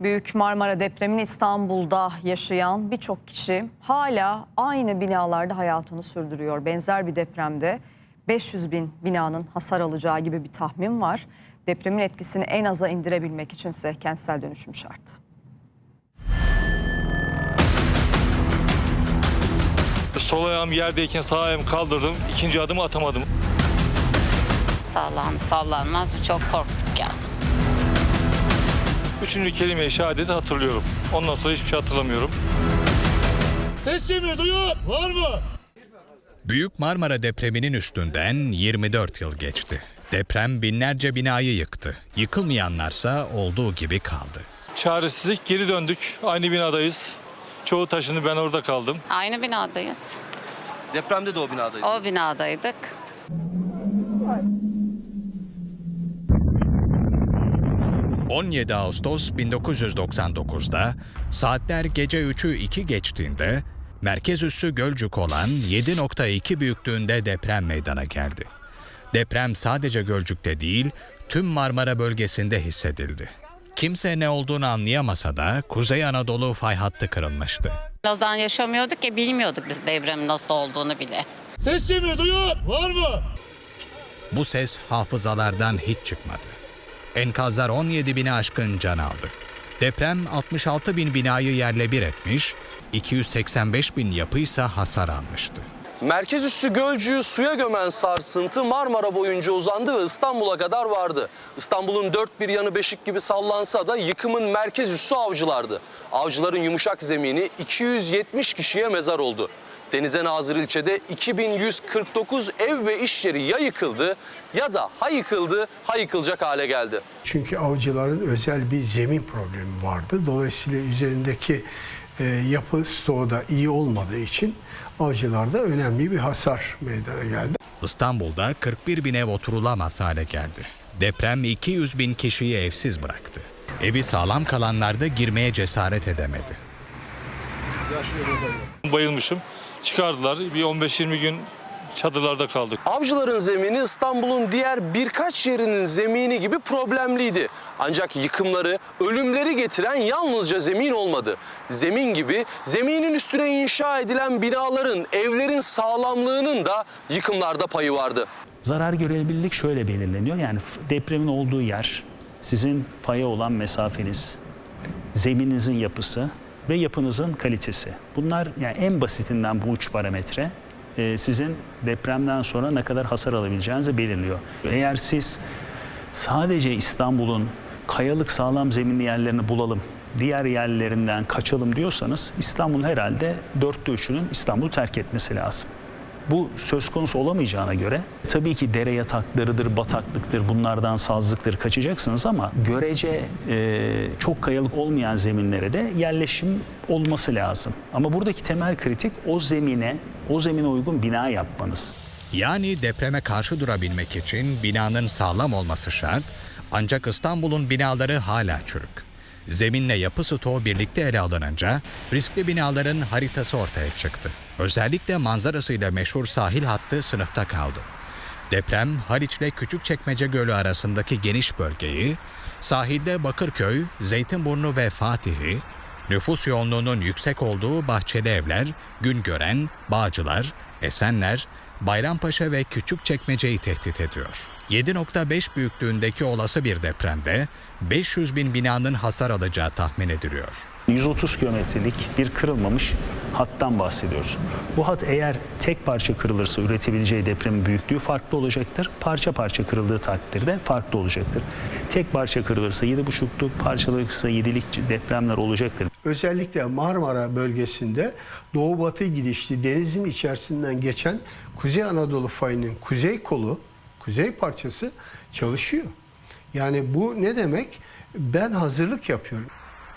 Büyük Marmara depremini İstanbul'da yaşayan birçok kişi hala aynı binalarda hayatını sürdürüyor. Benzer bir depremde 500 bin binanın hasar alacağı gibi bir tahmin var. Depremin etkisini en aza indirebilmek içinse kentsel dönüşüm şart. Sol ayağım yerdeyken sağ ayağımı kaldırdım. ikinci adımı atamadım. Sallan, sallanmaz çok korktuk yani. Üçüncü kelime-i şehadeti hatırlıyorum. Ondan sonra hiçbir şey hatırlamıyorum. Ses mi duyuyor? Var mı? Büyük Marmara depreminin üstünden 24 yıl geçti. Deprem binlerce binayı yıktı. Yıkılmayanlarsa olduğu gibi kaldı. Çaresizlik geri döndük. Aynı binadayız. Çoğu taşını ben orada kaldım. Aynı binadayız. Depremde de o binadaydı. O binadaydık. ...17 Ağustos 1999'da... ...saatler gece 3'ü 2 geçtiğinde... ...merkez üssü Gölcük olan 7.2 büyüklüğünde deprem meydana geldi. Deprem sadece Gölcük'te değil... ...tüm Marmara bölgesinde hissedildi. Kimse ne olduğunu anlayamasa da... ...Kuzey Anadolu fay hattı kırılmıştı. Lozan yaşamıyorduk ya bilmiyorduk biz devremin nasıl olduğunu bile. Ses mi duyuyor? Var mı? Bu ses hafızalardan hiç çıkmadı. Enkazlar 17 bini aşkın can aldı. Deprem 66 bin binayı yerle bir etmiş, 285 bin yapıysa hasar almıştı. Merkez üssü Gölcük'ü suya gömen sarsıntı Marmara boyunca uzandı ve İstanbul'a kadar vardı. İstanbul'un dört bir yanı beşik gibi sallansa da yıkımın merkez üssü avcılardı. Avcıların yumuşak zemini 270 kişiye mezar oldu. Denize Nazır ilçede 2149 ev ve iş yeri ya yıkıldı ya da ha yıkıldı ha yıkılacak hale geldi. Çünkü avcıların özel bir zemin problemi vardı. Dolayısıyla üzerindeki e, yapı stoğu da iyi olmadığı için avcılarda önemli bir hasar meydana geldi. İstanbul'da 41 bin ev oturulamaz hale geldi. Deprem 200 bin kişiyi evsiz bıraktı. Evi sağlam kalanlar da girmeye cesaret edemedi. Bayılmışım. Çıkardılar. Bir 15-20 gün çadırlarda kaldık. Avcıların zemini İstanbul'un diğer birkaç yerinin zemini gibi problemliydi. Ancak yıkımları, ölümleri getiren yalnızca zemin olmadı. Zemin gibi zeminin üstüne inşa edilen binaların, evlerin sağlamlığının da yıkımlarda payı vardı. Zarar görebilirlik şöyle belirleniyor. Yani depremin olduğu yer, sizin faya olan mesafeniz, zemininizin yapısı ve yapınızın kalitesi. Bunlar yani en basitinden bu üç parametre e, sizin depremden sonra ne kadar hasar alabileceğinizi belirliyor. Eğer siz sadece İstanbul'un kayalık sağlam zeminli yerlerini bulalım, diğer yerlerinden kaçalım diyorsanız İstanbul'un herhalde dörtte üçünün İstanbul'u terk etmesi lazım. Bu söz konusu olamayacağına göre tabii ki dere yataklarıdır, bataklıktır, bunlardan sazlıktır kaçacaksınız ama görece e, çok kayalık olmayan zeminlere de yerleşim olması lazım. Ama buradaki temel kritik o zemine, o zemine uygun bina yapmanız. Yani depreme karşı durabilmek için binanın sağlam olması şart, ancak İstanbul'un binaları hala çürük. Zeminle yapı stoğu birlikte ele alınınca riskli binaların haritası ortaya çıktı. Özellikle manzarasıyla meşhur sahil hattı sınıfta kaldı. Deprem Haliç ile Küçükçekmece Gölü arasındaki geniş bölgeyi, sahilde Bakırköy, Zeytinburnu ve Fatih'i, nüfus yoğunluğunun yüksek olduğu Bahçeli Evler, Güngören, Bağcılar, Esenler, Bayrampaşa ve Küçükçekmece'yi tehdit ediyor. 7.5 büyüklüğündeki olası bir depremde 500 bin binanın hasar alacağı tahmin ediliyor. 130 kilometrelik bir kırılmamış hattan bahsediyoruz. Bu hat eğer tek parça kırılırsa üretebileceği depremin büyüklüğü farklı olacaktır. Parça parça kırıldığı takdirde farklı olacaktır. Tek parça kırılırsa 7,5'luk, parçalanırsa 7'lik depremler olacaktır. Özellikle Marmara bölgesinde doğu batı gidişli denizin içerisinden geçen Kuzey Anadolu fayının kuzey kolu, kuzey parçası çalışıyor. Yani bu ne demek? Ben hazırlık yapıyorum.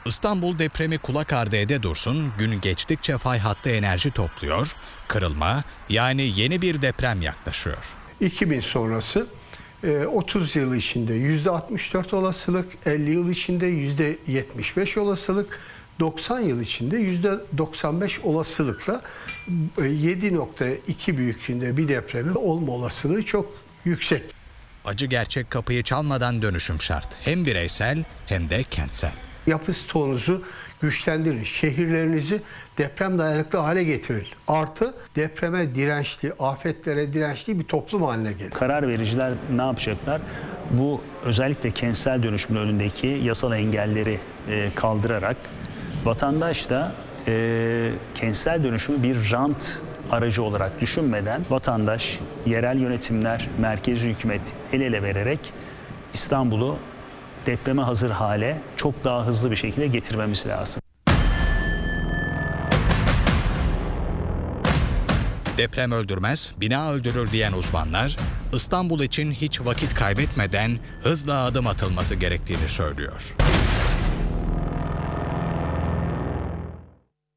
İstanbul depremi kulak ardı ede dursun, gün geçtikçe fay hattı enerji topluyor, kırılma yani yeni bir deprem yaklaşıyor. 2000 sonrası e, 30 yıl içinde %64 olasılık, 50 yıl içinde %75 olasılık, 90 yıl içinde %95 olasılıkla e, 7.2 büyüklüğünde bir depremin olma olasılığı çok yüksek. Acı gerçek kapıyı çalmadan dönüşüm şart. Hem bireysel hem de kentsel. Yapı stoğunuzu güçlendirin. Şehirlerinizi deprem dayanıklı hale getirin. Artı depreme dirençli, afetlere dirençli bir toplum haline gelin. Karar vericiler ne yapacaklar? Bu özellikle kentsel dönüşümün önündeki yasal engelleri e, kaldırarak vatandaş da e, kentsel dönüşümü bir rant aracı olarak düşünmeden vatandaş, yerel yönetimler, merkezi hükümet el ele vererek İstanbul'u depreme hazır hale çok daha hızlı bir şekilde getirmemiz lazım. Deprem öldürmez, bina öldürür diyen uzmanlar, İstanbul için hiç vakit kaybetmeden hızla adım atılması gerektiğini söylüyor.